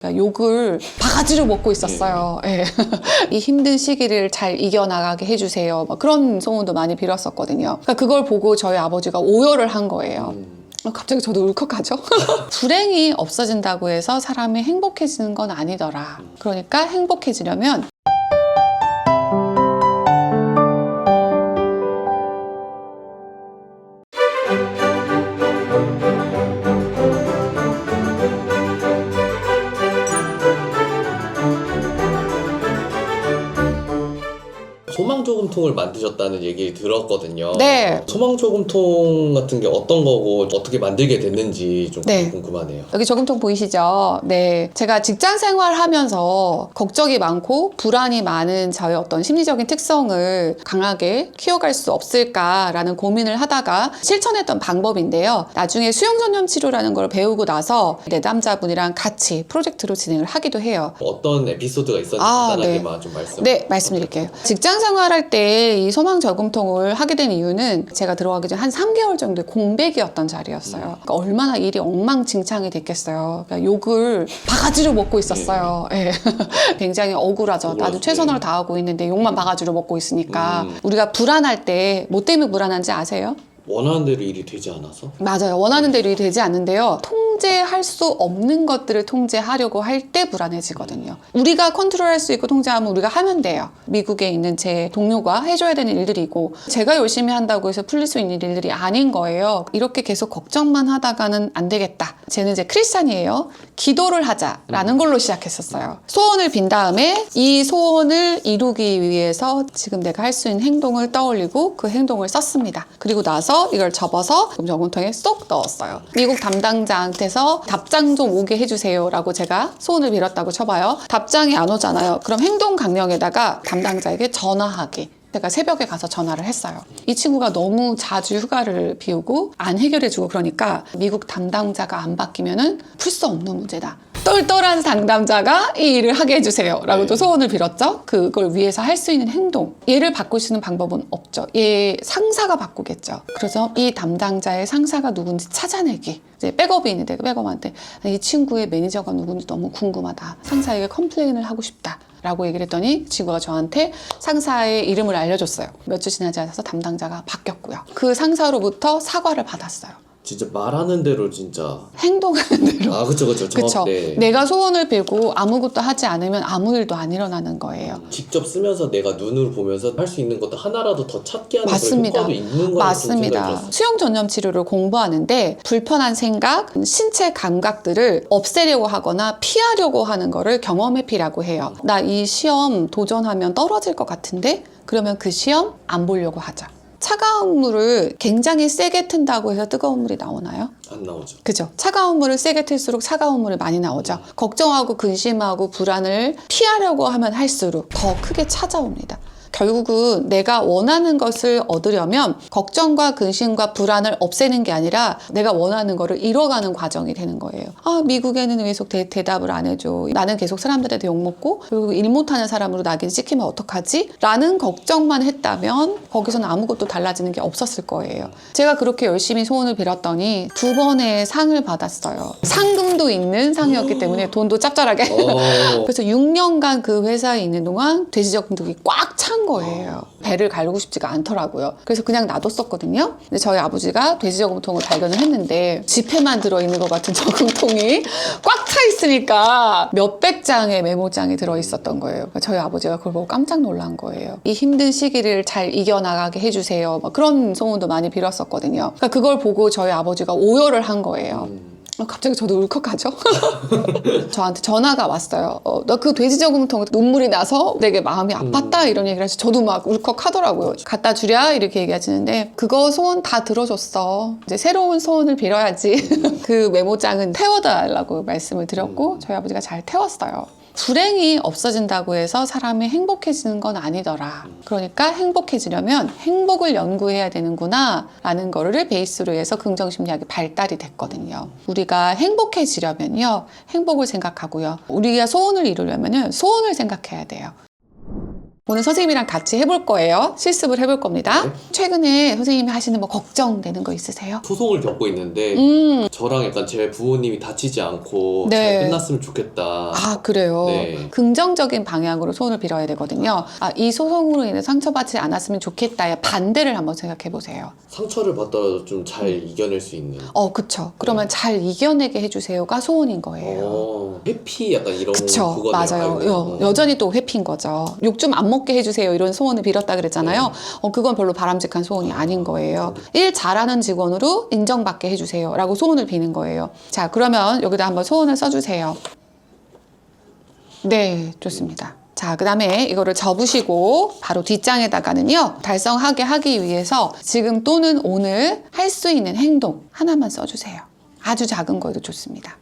그러니까 욕을 바가지로 먹고 있었어요. 예. 이 힘든 시기를 잘 이겨나가게 해주세요. 막 그런 소원도 많이 빌었었거든요. 그러니까 그걸 보고 저희 아버지가 오열을 한 거예요. 어, 갑자기 저도 울컥하죠? 불행이 없어진다고 해서 사람이 행복해지는 건 아니더라. 그러니까 행복해지려면 細 소망 조금통을 만드셨다는 얘기 들었거든요. 네. 소망 조금통 같은 게 어떤 거고 어떻게 만들게 됐는지 좀 네. 궁금하네요. 여기 저금통 보이시죠? 네. 제가 직장 생활 하면서 걱정이 많고 불안이 많은 저의 어떤 심리적인 특성을 강하게 키워갈 수 없을까라는 고민을 하다가 실천했던 방법인데요. 나중에 수용 전염 치료라는 걸 배우고 나서 내담자분이랑 같이 프로젝트로 진행을 하기도 해요. 어떤 에피소드가 있었는지 아, 간단하게만 좀 말씀. 네, 말씀드릴게요. 직장 생활 할 때 이 소망 저금통을 하게 된 이유는 제가 들어가기 전 한 3개월 정도의 공백이었던 자리였어요. 그러니까 얼마나 일이 엉망진창이 됐겠어요. 그러니까 욕을 바가지로 먹고 있었어요. 예. 굉장히 억울하죠. 나도. 최선을 다하고 있는데 욕만 바가지로 먹고 있으니까 음. 우리가 불안할 때 뭐 때문에 불안한지 아세요? 원하는 대로 일이 되지 않아서 맞아요. 원하는 대로 일이 되지 않는데요. 통제할 수 없는 것들을 통제하려고 할 때 불안해지거든요. 우리가 컨트롤할 수 있고 통제하면 우리가 하면 돼요. 미국에 있는 제 동료가 해줘야 되는 일들이고 제가 열심히 한다고 해서 풀릴 수 있는 일들이 아닌 거예요. 이렇게 계속 걱정만 하다가는 안 되겠다. 쟤는 이제 크리스찬이에요. 기도를 하자라는 걸로 시작했었어요. 소원을 빈 다음에 이 소원을 이루기 위해서 지금 내가 할 수 있는 행동을 떠올리고 그 행동을 썼습니다. 그리고 나서 이걸 접어서 저금통에 쏙 넣었어요. 미국 담당자한테서 답장 좀 오게 해주세요 라고 제가 소원을 빌었다고 쳐봐요. 답장이 안 오잖아요. 그럼 행동 강령에다가 담당자에게 전화하기. 제가 새벽에 가서 전화를 했어요. 이 친구가 너무 자주 휴가를 비우고 안 해결해주고 그러니까 미국 담당자가 안 바뀌면은 풀 수 없는 문제다. 똘똘한 상담자가 이 일을 하게 해주세요. 라고 또 네. 소원을 빌었죠. 그걸 위해서 할 수 있는 행동. 얘를 바꿀 수 있는 방법은 없죠. 얘 상사가 바꾸겠죠. 그래서 이 담당자의 상사가 누군지 찾아내기. 이제 백업이 있는데 그 백업한테 이 친구의 매니저가 누군지 너무 궁금하다. 상사에게 컴플레인을 하고 싶다. 라고 얘기를 했더니 친구가 저한테 상사의 이름을 알려줬어요. 몇 주 지나지 않아서 담당자가 바뀌었고요. 그 상사로부터 사과를 받았어요. 진짜 말하는 대로 진짜 행동하는 대로. 아 그쵸 그쵸 그쵸. 정확 네. 내가 소원을 빌고 아무것도 하지 않으면 아무 일도 안 일어나는 거예요. 직접 쓰면서 내가 눈으로 보면서 할 수 있는 것도 하나라도 더 찾게 하는 맞습니다. 그런 효과도 있는 거라고 좀 맞습니다. 생각이 들었어요. 수용 전염 치료를 공부하는데 불편한 생각, 신체 감각들을 없애려고 하거나 피하려고 하는 거를 경험 회피라고 해요. 나 이 시험 도전하면 떨어질 것 같은데 그러면 그 시험 안 보려고 하자. 차가운 물을 굉장히 세게 튼다고 해서 뜨거운 물이 나오나요? 안 나오죠. 그죠. 차가운 물을 세게 틀수록 차가운 물이 많이 나오죠. 걱정하고 근심하고 불안을 피하려고 하면 할수록 더 크게 찾아옵니다. 결국은 내가 원하는 것을 얻으려면 걱정과 근심과 불안을 없애는 게 아니라 내가 원하는 거를 이뤄가는 과정이 되는 거예요. 아, 미국에는 왜 계속 대, 대답을 안 해줘. 나는 계속 사람들한테 욕먹고 그리고 일 못하는 사람으로 낙인 찍히면 어떡하지? 라는 걱정만 했다면 거기서는 아무것도 달라지는 게 없었을 거예요. 제가 그렇게 열심히 소원을 빌었더니 두 번의 상을 받았어요. 상금도 있는 상이었기 때문에 돈도 짭짤하게. 어, 그래서 6년간 그 회사에 있는 동안 돼지저금통이 꽉 찬 거예요. 배를 갈고 싶지가 않더라고요. 그래서 그냥 놔뒀었거든요. 근데 저희 아버지가 돼지 저금통을 발견을 했는데 지폐만 들어있는 것 같은 저금통이 꽉 차 있으니까 몇백 장의 메모장이 들어있었던 거예요. 그러니까 저희 아버지가 그걸 보고 깜짝 놀란 거예요. 이 힘든 시기를 잘 이겨나가게 해주세요. 막 그런 소원도 많이 빌었었거든요. 그러니까 그걸 보고 저희 아버지가 오열을 한 거예요. 어, 갑자기 저도 울컥하죠? 저한테 전화가 왔어요. 어, 너그 돼지 저금통 눈물이 나서 되게 마음이 아팠다 이런 얘기를 해서 저도 막 울컥하더라고요. 갖다 주랴 이렇게 얘기하시는데 그거 소원 다 들어줬어. 이제 새로운 소원을 빌어야지. 그 메모장은 태워달라고 말씀을 드렸고 저희 아버지가 잘 태웠어요. 불행이 없어진다고 해서 사람이 행복해지는 건 아니더라. 그러니까 행복해지려면 행복을 연구해야 되는구나 라는 거를 베이스로 해서 긍정심리학이 발달이 됐거든요. 우리가 행복해지려면요. 행복을 생각하고요. 우리가 소원을 이루려면은 소원을 생각해야 돼요. 오늘 선생님이랑 같이 해볼 거예요. 실습을 해볼 겁니다. 네. 최근에 선생님이 하시는 뭐 걱정되는 거 있으세요? 소송을 겪고 있는데 음, 저랑 약간 제 부모님이 다치지 않고 네. 잘 끝났으면 좋겠다. 아, 그래요. 네. 긍정적인 방향으로 소원을 빌어야 되거든요. 아, 이 소송으로 인해 상처받지 않았으면 좋겠다의 반대를 한번 생각해 보세요. 상처를 받더라도 좀 잘 이겨낼 수 있는. 어, 그쵸. 그러면 잘 이겨내게 해주세요가 소원인 거예요. 어, 회피 약간 이런 그쵸 그거 맞아요 여. 여전히 또 회피인 거죠 욕 좀 안 먹게 해주세요. 이런 소원을 빌었다 그랬잖아요. 네. 어, 그건 별로 바람직한 소원이 아닌 거예요. 일 잘하는 직원으로 인정받게 해주세요. 라고 소원을 비는 거예요. 자 그러면 여기다 한번 소원을 써주세요. 네 좋습니다. 자, 그 다음에 이거를 접으시고 바로 뒷장에다가는요, 달성하게 하기 위해서 지금 또는 오늘 할 수 있는 행동 하나만 써주세요. 아주 작은 거에도 좋습니다.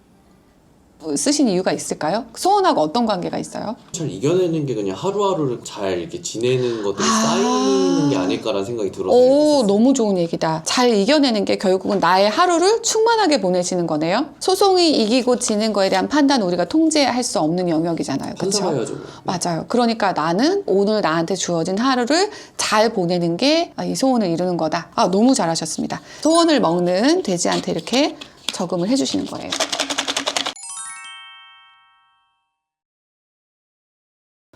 어, 쓰신 이유가 있을까요? 소원하고 어떤 관계가 있어요? 잘 이겨내는 게 그냥 하루하루를 잘 이렇게 지내는 것들이 아. 쌓이는 게 아닐까라는 생각이 들어서 오, 이렇게 너무 좋은 얘기다. 잘 이겨내는 게 결국은 나의 하루를 충만하게 보내시는 거네요. 소송이 이기고 지는 거에 대한 판단 우리가 통제할 수 없는 영역이잖아요. 그렇죠? 판단해야죠. 맞아요. 그러니까 나는 오늘 나한테 주어진 하루를 잘 보내는 게 이 소원을 이루는 거다. 아, 너무 잘하셨습니다. 소원을 먹는 돼지한테 이렇게 적음을 해주시는 거예요.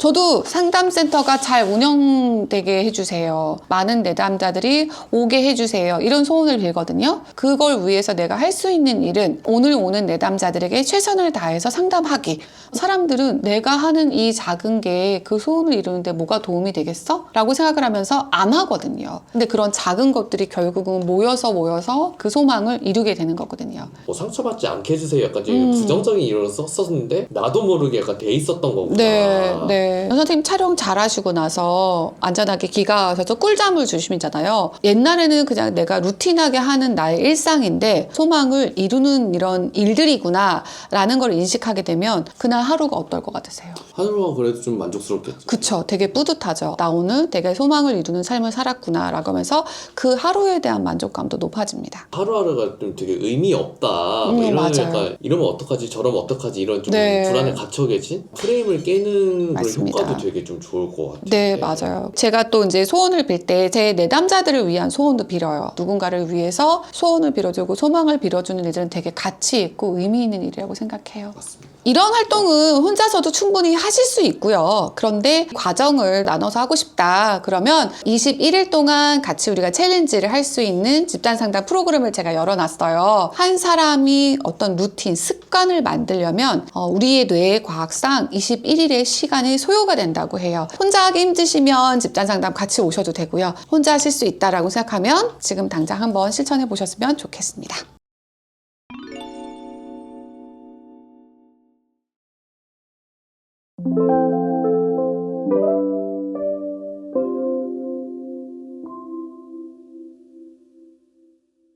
저도 상담센터가 잘 운영되게 해주세요. 많은 내담자들이 오게 해주세요. 이런 소원을 빌거든요. 그걸 위해서 내가 할 수 있는 일은 오늘 오는 내담자들에게 최선을 다해서 상담하기. 사람들은 내가 하는 이 작은 게 그 소원을 이루는데 뭐가 도움이 되겠어? 라고 생각을 하면서 안 하거든요. 근데 그런 작은 것들이 결국은 모여서 모여서 그 소망을 이루게 되는 거거든요. 뭐 상처받지 않게 해주세요. 약간 좀 음. 부정적인 이론을 썼었는데 나도 모르게 약간 돼 있었던 거구나. 네, 네. 선생님 촬영 잘하시고 나서 안전하게 귀가하셔서 꿀잠을 주시잖아요. 옛날에는 그냥 내가 루틴하게 하는 나의 일상인데 소망을 이루는 이런 일들이구나 라는 걸 인식하게 되면 그날 하루가 어떨 것 같으세요? 하루가 그래도 좀 만족스럽겠죠. 그쵸. 되게 뿌듯하죠. 나 오늘 되게 소망을 이루는 삶을 살았구나 라고 하면서 그 하루에 대한 만족감도 높아집니다. 하루하루가 좀 되게 의미 없다. 음, 뭐 이런 맞아요. 약간 이러면 어떡하지 저러면 어떡하지 이런 좀 네. 불안에 갇혀 계신 프레임을 깨는 그런 맞습니다. 효과도 되게 좀 좋을 것 같아요. 네, 맞아요. 제가 또 이제 소원을 빌 때 제 내담자들을 위한 소원도 빌어요. 누군가를 위해서 소원을 빌어주고 소망을 빌어주는 일들은 되게 가치 있고 의미 있는 일이라고 생각해요. 맞습니다. 이런 활동은 혼자서도 충분히 하실 수 있고요. 그런데 과정을 나눠서 하고 싶다. 그러면 21일 동안 같이 우리가 챌린지를 할 수 있는 집단 상담 프로그램을 제가 열어놨어요. 한 사람이 어떤 루틴, 습관을 만들려면 어, 우리의 뇌의 과학상 21일의 시간이 소요가 된다고 해요. 혼자 하기 힘드시면 집단 상담 같이 오셔도 되고요. 혼자 하실 수 있다라고 생각하면 지금 당장 한번 실천해 보셨으면 좋겠습니다.